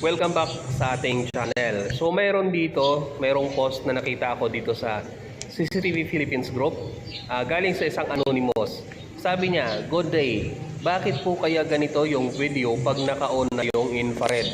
Welcome back sa ating channel. So mayroon dito, mayroong post na nakita ako dito sa CCTV Philippines Group ah, galing sa isang anonymous. Sabi niya, Good day, bakit po kaya ganito yung video pag naka-on na yung infrared?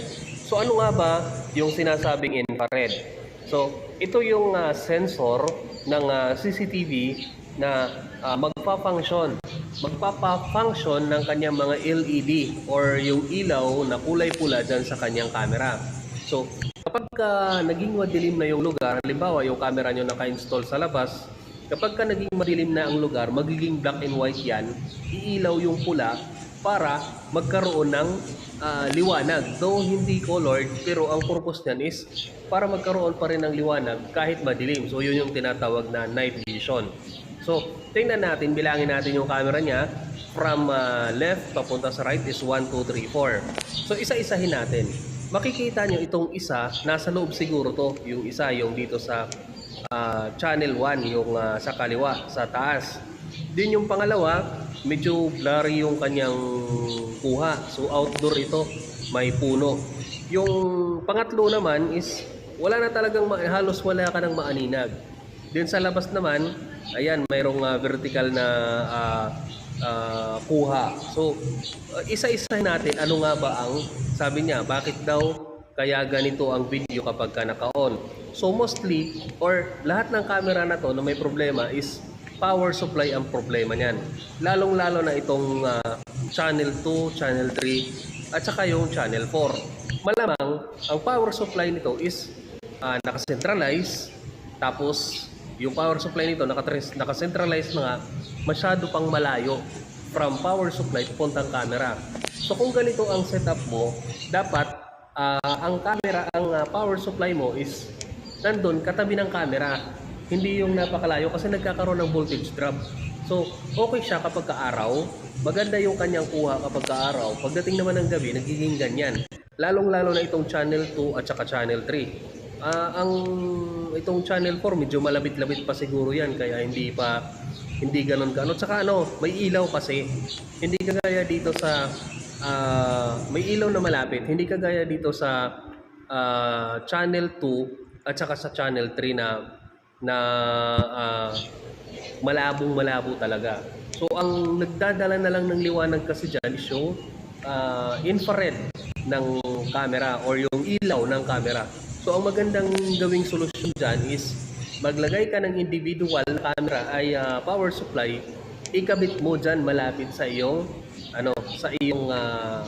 So ano nga ba yung sinasabing infrared? So ito yung ah, sensor ng ah, CCTV na ah, magpa-function magpapa-function ng kanyang mga LED or yung ilaw na kulay pula dyan sa kanyang camera. So, kapag ka naging madilim na yung lugar, halimbawa yung camera nyo naka-install sa labas, kapag ka naging madilim na ang lugar, magiging black and white yan, iilaw yung pula para magkaroon ng ah, liwanag. Though hindi colored, pero ang purpose niyan is para magkaroon pa rin ng liwanag kahit madilim. So, yun yung tinatawag na night vision. So, tingnan natin, bilangin natin yung camera niya. From ah, left papunta sa right is 1, 2, 3, 4. So, isa-isahin natin. Makikita nyo itong isa, nasa loob siguro to. Yung isa, yung dito sa ah, channel 1, yung ah, sa kaliwa, sa taas. Din yung pangalawa, medyo blurry yung kanyang kuha. So, outdoor ito, may puno. Yung pangatlo naman is, wala na talagang, halos wala ka ng maaninag. Din sa labas naman, ayan, mayroong ah, vertical na ah, ah, kuha. So, isa-isa natin ano nga ba ang sabi niya, bakit daw kaya ganito ang video kapag ka naka-on. So mostly or lahat ng camera na to na may problema is power supply ang problema niyan. Lalong-lalo na itong ah, channel 2, channel 3 at saka yung channel 4. Malamang ang power supply nito is ah, nakacentralize tapos yung power supply nito nakacentralize na nga masyado pang malayo from power supply papuntang camera. So kung ganito ang setup mo, dapat ah, ang camera, ang ah, power supply mo is nandun katabi ng camera. Hindi yung napakalayo kasi nagkakaroon ng voltage drop. So, okay siya kapag kaaraw. Maganda yung kanyang kuha kapag kaaraw. Pagdating naman ng gabi, nagiging ganyan. Lalong-lalo na itong channel 2 at saka channel 3. Ah, ang itong channel 4 medyo malabit-labit pa siguro yan kaya hindi pa hindi ganoon ka ano tsaka ano may ilaw kasi. Hindi kagaya dito sa ah, may ilaw na malapit. Hindi kagaya dito sa ah, channel 2 at saka sa channel 3 na na ah, malabong malabo talaga. So ang nagdadala na lang ng liwanag kasi dyan is yung ah, infrared ng camera or yung ilaw ng camera So ang magandang gawing solusyon dyan is maglagay ka ng individual camera ay ah, power supply, ikabit mo dyan malapit sa iyong ano sa iyong ah,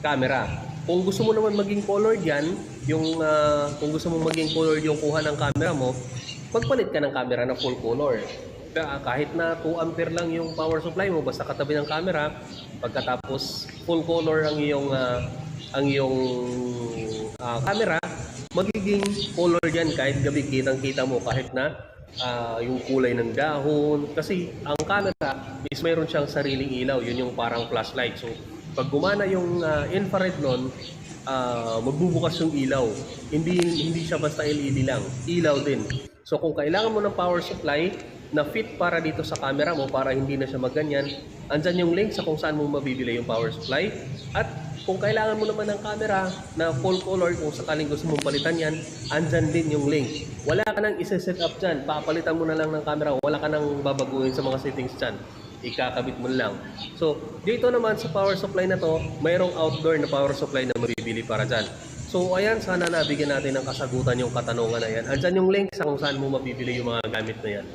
camera. Kung gusto mo naman maging colored yan, yung ah, kung gusto mo maging colored yung kuha ng camera mo, magpalit ka ng camera na full color. Kahit na 2 ampere lang yung power supply mo basta katabi ng camera, pagkatapos full color ang iyong ah, ang iyong ah, camera, magiging color yan kahit gabi kitang kita mo kahit na ah, yung kulay ng dahon. Kasi ang camera is mayroon siyang sariling ilaw yun yung parang flashlight. So pag gumana yung ah, infrared nun ah, magbubukas yung ilaw. Hindi hindi siya basta LED lang ilaw din. So kung kailangan mo ng power supply na fit para dito sa camera mo para hindi na siya maganyan andyan yung link sa kung saan mo mabibili yung power supply. At kung kailangan mo naman ng camera na full color, kung sakaling gusto mong palitan yan, andyan din yung link. Wala ka nang isa-set up dyan. Papalitan mo na lang ng camera. Wala ka nang babaguhin sa mga settings dyan. Ikakabit mo lang. So, dito naman sa power supply na to, mayroong outdoor na power supply na mabibili para dyan. So, ayan, sana nabigyan natin ng kasagutan yung katanungan na yan. Andyan yung link sa kung saan mo mabibili yung mga gamit na yan.